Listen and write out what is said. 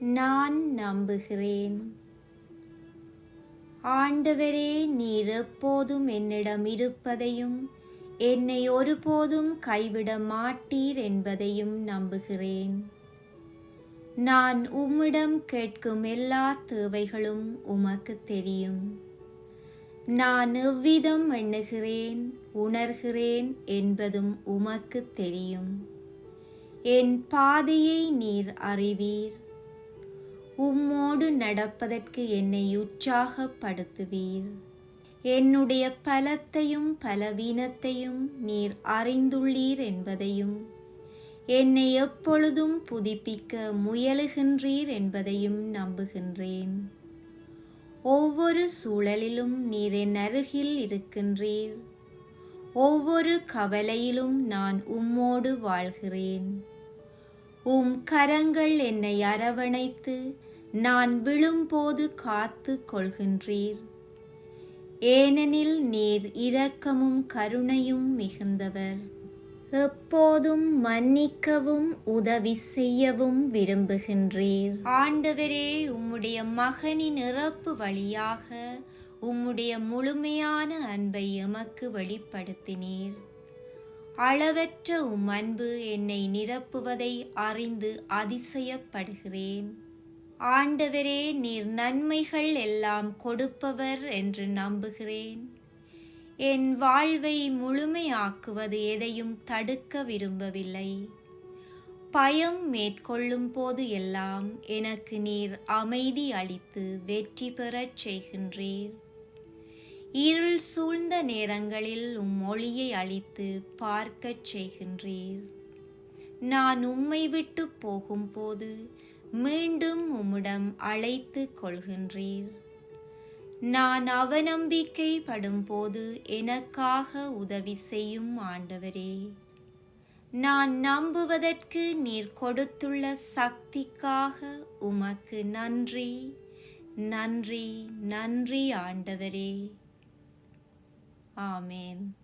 நான் நம்புகிறேன். ஆண்டவரே நீர் எப்போதும் என்னிடம் இருப்பதையும் என்னை ஒருபோதும் கைவிட மாட்டீர் என்பதையும் நம்புகிறேன். நான் உம்மிடம் கேட்கும் எல்லா தேவைகளும் உமக்கு தெரியும். நான் எவ்விதம் எண்ணுகிறேன் உணர்கிறேன் என்பதும் உமக்கு தெரியும். என் பாதையை நீர் அறிவீர். உம்மோடு நடப்பதற்கு என்னை உற்சாகப்படுத்துவீர். என்னுடைய பலத்தையும் பலவீனத்தையும் நீர் அறிந்துள்ளீர் என்பதையும் என்னை எப்பொழுதும் புதுப்பிக்க முயலுகின்றீர் என்பதையும் நம்புகின்றேன். ஒவ்வொரு சூழலிலும் நீர் என் அருகில் இருக்கின்றீர். ஒவ்வொரு கவலையிலும் நான் உம்மோடு வாழ்கிறேன். உம் கரங்கள் என்னை அரவணைத்து நான் விழும்போது காத்து கொள்கின்றீர். ஏனெனில் நீர் இரக்கமும் கருணையும் மிகுந்தவர். எப்போதும் மன்னிக்கவும் உதவி செய்யவும் விரும்புகின்றீர். ஆண்டவரே உம்முடைய மகனின் இறப்பு வழியாக உம்முடைய முழுமையான அன்பை எமக்கு வெளிப்படுத்தினீர். அளவற்ற உம் அன்பு என்னை நிரப்புவதை அறிந்து அதிசயப்படுகிறேன். ஆண்டவரே நீர் நன்மைகள் எல்லாம் கொடுப்பவர் என்று நம்புகிறேன். என் வாழ்வை முழுமையாக்குவது எதையும் தடுக்க விரும்பவில்லை. பயம் மேற்கொள்ளும் போது எல்லாம் எனக்கு நீர் அமைதி அளித்து வெற்றி பெறச் செய்கின்றீர். இருள் சூழ்ந்த நேரங்களில் உம் ஒளியை அளித்து பார்க்கச் செய்கின்றீர். நான் உம்மை விட்டு போகும்போது மீண்டும் உம்மிடம் அழைத்து கொள்கின்றீர். நான் அவநம்பிக்கைப்படும் போது எனக்காக உதவி செய்யும் ஆண்டவரே. நான் நம்புவதற்கு நீர் கொடுத்துள்ள சக்திக்காக உமக்கு நன்றி நன்றி நன்றி ஆண்டவரே. ஆமேன்.